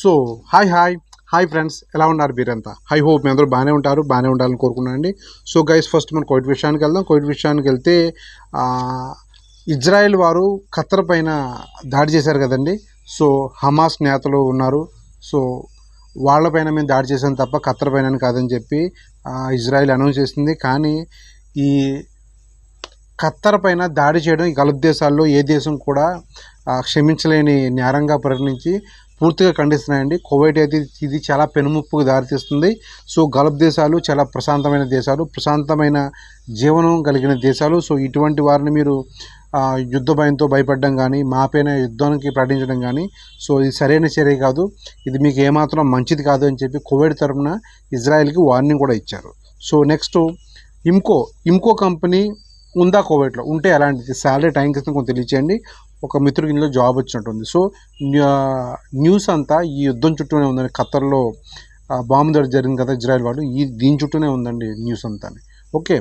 So hi hi. Hi friends. ఎలా ఉన్నారు మీరంతా? హై హోప్ మీ అందరూ బాగానే ఉంటారు బాగానే ఉండాలని కోరుకున్నానండి. సో గైస్ ఫస్ట్ మనం కోవిడ్ విషయానికి వెళ్దాం. కోవిడ్ విషయానికి వెళ్తే ఇజ్రాయెల్ వారు ఖత్తర్ పైన దాడి చేశారు కదండి. సో హమాస్ నేతలు ఉన్నారు. సో వాళ్ళపైన మేము దాడి చేసాం తప్ప ఖత్తర్ పైన కాదని చెప్పి ఇజ్రాయెల్ అనౌన్స్ చేసింది. కానీ ఈ ఖత్తర్ పైన దాడి చేయడం గల గల్ఫ్ దేశాల్లో ఏ దేశం కూడా క్షమించలేని నేరంగా పరిగణించి పూర్తిగా ఖండిస్తున్నాయండి. కువైట్ అయితే ఇది చాలా పెనుముప్పుకు దారితీస్తుంది. సో గల్ఫ్ దేశాలు చాలా ప్రశాంతమైన దేశాలు ప్రశాంతమైన జీవనం కలిగిన దేశాలు. సో ఇటువంటి వారిని మీరు యుద్ధ భయంతో భయపడడం కానీ మాపైన యుద్ధానికి ప్రకటించడం కానీ సో ఇది సరైన చర్య కాదు. ఇది మీకు ఏమాత్రం మంచిది కాదు అని చెప్పి కువైట్ తరఫున ఇజ్రాయెల్కి వార్నింగ్ కూడా ఇచ్చారు. సో నెక్స్ట్ ఇమ్కో ఇమ్కో కంపెనీ ఉందా కోవిడ్లో? ఉంటే ఎలాంటిది? శాలరీ టైం క్రితం కొంచెం తెలియచేయండి. ఒక మిత్రుడికి ఇందులో జాబ్ వచ్చినట్టుంది. సో న్యూస్ అంతా ఈ యుద్ధం చుట్టూనే ఉందండి. ఖతర్లో బాంబు దాడి జరిగింది కదా ఇజ్రాయెల్ వాళ్ళు. ఈ దీని చుట్టూనే ఉందండి న్యూస్ అంతా ఓకే.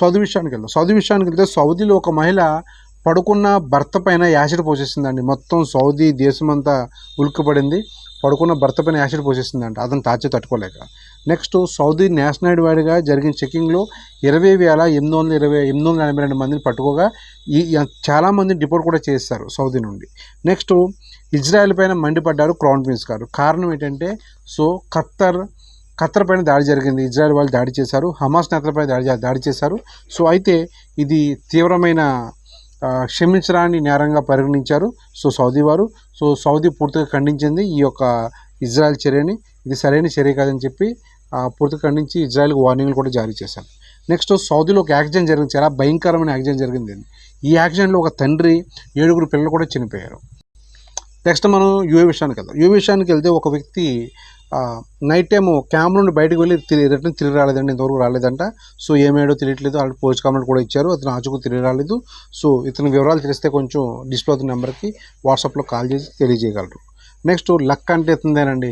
సౌదీ విషయానికి వెళ్దాం. సౌదీ విషయానికి వెళ్తే సౌదీలో ఒక మహిళ పడుకున్న భర్త పైన యాసిడ్ పోసేసిందండి. మొత్తం సౌదీ దేశమంతా ఉలిక్కిపడింది. పడుకున్న భర్త పైన యాసిడ్ పోసేసిందంట. అతను టార్చర్ తట్టుకోలేక. నెక్స్ట్ సౌదీ నేషనల్ వైడ్గా జరిగిన చెకింగ్లో ఇరవై వేల ఎనిమిది వందల ఇరవై ఎనిమిది వందల ఎనభై రెండు మందిని పట్టుకోగా ఈ ఈ- చాలామందిని డిపోర్ట్ కూడా చేస్తారు సౌదీ నుండి. నెక్స్ట్ ఇజ్రాయెల్ పైన మండిపడ్డారు క్రౌన్ ప్రిన్స్ గారు. కారణం ఏంటంటే సో ఖత్తర్ ఖత్తర్ పైన దాడి జరిగింది. ఇజ్రాయెల్ వాళ్ళు దాడి చేశారు. హమాస్ నేతలపై దాడి దాడి చేశారు. సో అయితే ఇది తీవ్రమైన క్షమించరాని నేరంగా పరిగణించారు సో సౌదీ వారు. సో సౌదీ పూర్తిగా ఖండించింది ఈ యొక్క ఇజ్రాయెల్ చర్యని. ఇది సరైన చర్య కాదని చెప్పి పూర్తి ఖండించి ఇజ్రాయెల్కి వార్నింగ్లు కూడా జారీ చేశారు. నెక్స్ట్ సౌదీలో ఒక యాక్సిడెంట్ జరిగింది చాలా భయంకరమైన యాక్సిడెంట్ జరిగింది. ఈ యాక్సిడెంట్లో ఒక తండ్రి ఏడుగురు పిల్లలు కూడా చనిపోయారు. నెక్స్ట్ మనం యుఏ విషయానికి వెళ్దాం. యుఏ విషయానికి వెళ్తే ఒక వ్యక్తి నైట్ టైం క్యాంప్ నుండి బయటకు వెళ్ళి తిరిగి రిటర్న్ తిరిగి రాలేదండి ఇంతవరకు రాలేదంట. సో ఏమేడో తెలియట్లేదు. వాళ్ళు పోస్ట్ కామెంట్ కూడా ఇచ్చారు. అతను ఆచుకు తిరిగి రాలేదు. సో ఇతని వివరాలు తెలిస్తే కొంచెం డిస్ప్లే అవుతున్న నెంబర్కి వాట్సాప్లో కాల్ చేసి తెలియజేయగలరు. నెక్స్ట్ లక్ అంటే ఇతనిదేనండి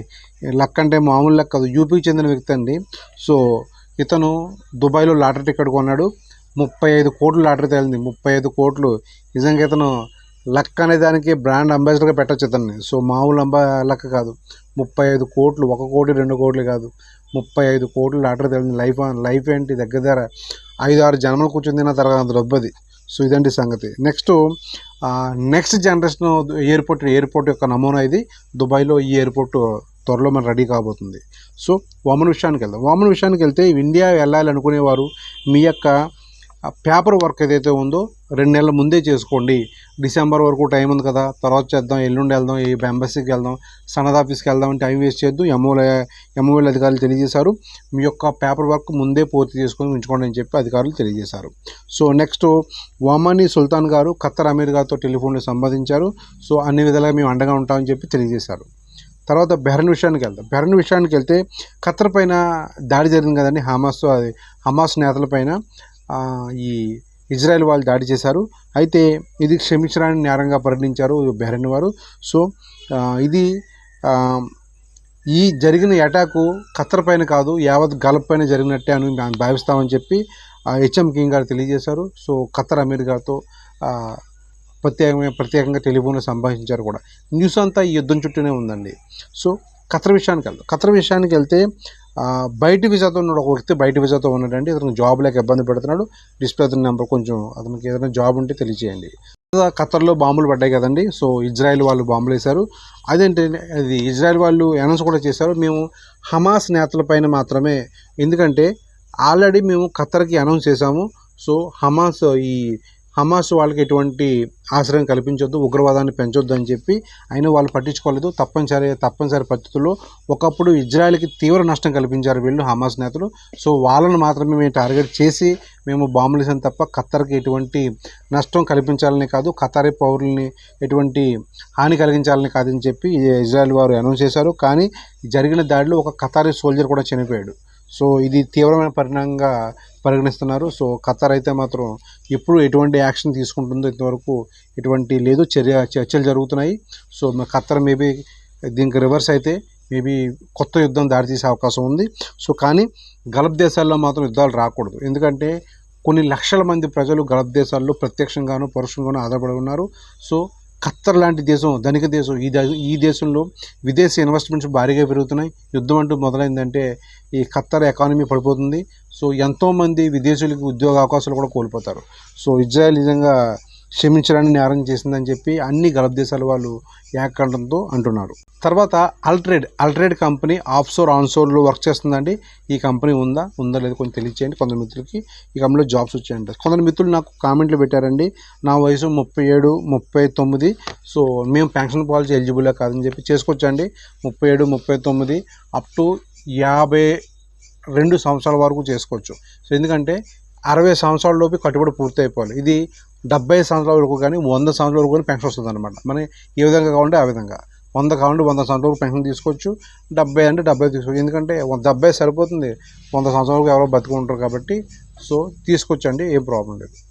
లక్ అంటే మామూలు లక్ కాదు యూపీకి చెందిన వ్యక్తి అండి. సో ఇతను దుబాయ్లో లాటరీ టికెట్ కొన్నాడు. ముప్పై ఐదు కోట్లు లాటరీ తేలింది ముప్పై ఐదు కోట్లు. నిజంగా ఇతను లక్ అనే దానికి బ్రాండ్ అంబాసిడర్గా పెట్టచ్చు ఇతన్ని. సో మామూలు అంబా లక్ కాదు. ముప్పై ఐదు కోట్లు ఒక కోటి రెండు కోట్లు కాదు. ముప్పై ఐదు కోట్లు లాటరీ తేలింది లైఫ్ లైఫ్ ఏంటి? దగ్గర దగ్గర ఐదు ఆరు జన్మలు కూర్చొని తిన్న తర్వాత అంత డబ్బది సో ఇదండి సంగతి. Next next generation airport airport యొక్క నమూనా ఇది. దుబాయ్లో ఈ ఎయిర్పోర్ట్ త్వరలో మనం రెడీ కాబోతుంది. సో వామన్ విషయానికి వెళ్దాం. వామన్ విషయానికి వెళ్తే ఇండియా వెళ్ళాలనుకునేవారు. మీ యొక్క పేపర్ వర్క్ ఏదైతే ఉందో రెండు నెలల ముందే చేసుకోండి. డిసెంబర్ వరకు టైం ఉంది కదా తర్వాత చేద్దాం ఎల్లుండి వెళ్దాం ఈ ఎంబసీకి వెళ్దాం సనద్ ఆఫీస్కి వెళ్దాం టైం వేస్ట్ చేయొద్దు ఎంఓల ఎంఓఎల్ అధికారులు తెలియజేశారు. మీ యొక్క పేపర్ వర్క్ ముందే పూర్తి చేసుకొని ఉంచుకోండి అని చెప్పి అధికారులు తెలియజేశారు. సో నెక్స్ట్ వామాని సుల్తాన్ గారు ఖత్తర్ అమీర్ గారితో టెలిఫోన్లో సంపాదించారు సో అన్ని విధాలుగా మేము అండగా ఉంటామని చెప్పి తెలియజేశారు. తర్వాత బెహరన్ విషయానికి వెళ్దాం. బెహరన్ విషయానికి వెళ్తే ఖత్తర్ పైన దాడి జరిగింది కదండి హమాస్ అది హమాస్ నేతల పైన. ఈ ఇజ్రాయెల్ వాళ్ళు దాడి చేశారు. అయితే ఇది క్షమించడానికి నేరంగా పరిగణించారు బెహ్రెన్ వారు. సో ఇది ఈ జరిగిన అటాకు ఖత్తర్ పైన కాదు యావత్ గల్ఫ్ పైన జరిగినట్టే అని మేము భావిస్తామని చెప్పి హెచ్ఎం కింగ్ గారు తెలియజేశారు. సో ఖత్తర్ అమీర్ గారితో ప్రత్యేకంగా ప్రత్యేకంగా టెలిఫోన్లో సంభాషించారు కూడా. న్యూస్ అంతా ఈ యుద్ధం చుట్టూనే ఉందండి. సో ఖతర్ విషయానికి వెళ్తాం ఖతర్ విషయానికి వెళ్తే బయట విజాతో ఉన్నాడు ఒక వ్యక్తి బయట విజాతో ఉన్నాడండి. అతనికి జాబ్ లేక ఇబ్బంది పెడుతున్నాడు. డిస్ప్లే అతని నెంబర్ కొంచెం అతనికి ఏదైనా జాబ్ ఉంటే తెలియజేయండి. ఖతర్లో బాంబులు పడ్డాయి కదండి. సో ఇజ్రాయెల్ వాళ్ళు బాంబులు వేశారు. అదేంటి అది ఇజ్రాయెల్ వాళ్ళు అనౌన్స్ కూడా చేశారు. మేము హమాస్ నేతల పైన మాత్రమే ఎందుకంటే ఆల్రెడీ మేము ఖతర్కి అనౌన్స్ చేశాము. సో హమాస్ ఈ హమాస్ వాళ్ళకి ఎటువంటి ఆశ్రయం కల్పించొద్దు ఉగ్రవాదాన్ని పెంచొద్దు అని చెప్పి అయినా వాళ్ళు పట్టించుకోలేదు. తప్పనిసరి తప్పనిసరి పరిస్థితుల్లో ఒకప్పుడు ఇజ్రాయెల్కి తీవ్ర నష్టం కల్పించారు వీళ్ళు హమాస్ నేతలు. సో వాళ్ళను మాత్రమే మేము టార్గెట్ చేసి మేము బాంబులేసాం తప్ప ఖత్తర్కి ఎటువంటి నష్టం కల్పించాలని కాదు ఖతారీ పౌరుల్ని ఎటువంటి హాని కలిగించాలని కాదని చెప్పి ఇజ్రాయెల్ వారు అనౌన్స్ చేశారు. కానీ జరిగిన దాడిలో ఒక ఖతారీ సోల్జర్ కూడా చనిపోయాడు. సో ఇది తీవ్రమైన పరిణామంగా పరిగణిస్తున్నారు. సో ఖతర్ అయితే మాత్రం ఎప్పుడు ఎటువంటి యాక్షన్ తీసుకుంటుందో ఇంతవరకు ఎటువంటి లేదు. చర్య చర్చలు జరుగుతున్నాయి. సో మ- మేబీ దీనికి రివర్స్ అయితే మేబీ కొత్త యుద్ధం దారితీసే అవకాశం ఉంది. సో కానీ గల్ఫ్ దేశాల్లో మాత్రం యుద్ధాలు రాకూడదు. ఎందుకంటే కొన్ని లక్షల మంది ప్రజలు గల్ఫ్ దేశాల్లో ప్రత్యక్షంగాను పరోక్షంగాను ఆధారపడి ఉన్నారు. సో ఖత్తర్ లాంటి దేశం ధనిక దేశం ఈ ఈ దేశంలో విదేశీ ఇన్వెస్ట్మెంట్స్ భారీగా పెరుగుతున్నాయి. యుద్ధం అంటూ మొదలైందంటే ఈ ఖత్తర్ ఎకానమీ పడిపోతుంది. సో ఎంతోమంది విదేశీయులకు ఉద్యోగ అవకాశాలు కూడా కోల్పోతారు. సో ఇజ్రాయెల్ నిజంగా క్షమించడానికి నేరం చేసిందని చెప్పి అన్ని గల్ఫ్ దేశాల వాళ్ళు ఏకండంతో అంటున్నారు. తర్వాత అల్ట్రేడ్ అల్ట్రేడ్ కంపెనీ ఆఫ్సోర్ ఆన్సోర్లో వర్క్ చేస్తుందండి. ఈ కంపెనీ ఉందా? ఉందా లేదు కొంచెం తెలియచేయండి. కొందరు మిత్రులకి ఈ కంపెనీలో జాబ్స్ వచ్చాయంట. కొందరు మిత్రులు నాకు కామెంట్లు పెట్టారండి. నా వయసు ముప్పై ఏడు ముప్పై తొమ్మిది. సో మేము పెన్షన్ పాలసీ ఎలిజిబుల్ కాదని చెప్పి చేసుకోవచ్చండి ముప్పై ఏడు ముప్పై తొమ్మిది అప్ టు యాభై రెండు సంవత్సరాల వరకు చేసుకోవచ్చు. సో ఎందుకంటే అరవై సంవత్సరాల లోపు కట్టుబడి పూర్తి అయిపోవాలి ఇది డెబ్బై సంవత్సరాల వరకు కానీ వంద సంవత్సరాల వరకు కానీ పెన్షన్ వస్తుంది అనమాట మనం ఏ విధంగా కావాలంటే ఆ విధంగా. వంద కావాలంటే వంద సంవత్సరాల వరకు పెన్షన్ తీసుకోవచ్చు. డెబ్బై అంటే డెబ్బై తీసుకోవచ్చు ఎందుకంటే వంద- డెబ్బై సరిపోతుంది. వంద సంవత్సరాల వరకు ఎవరో బతుకుంటారు కాబట్టి సో తీసుకొచ్చండి ఏం ప్రాబ్లం లేదు.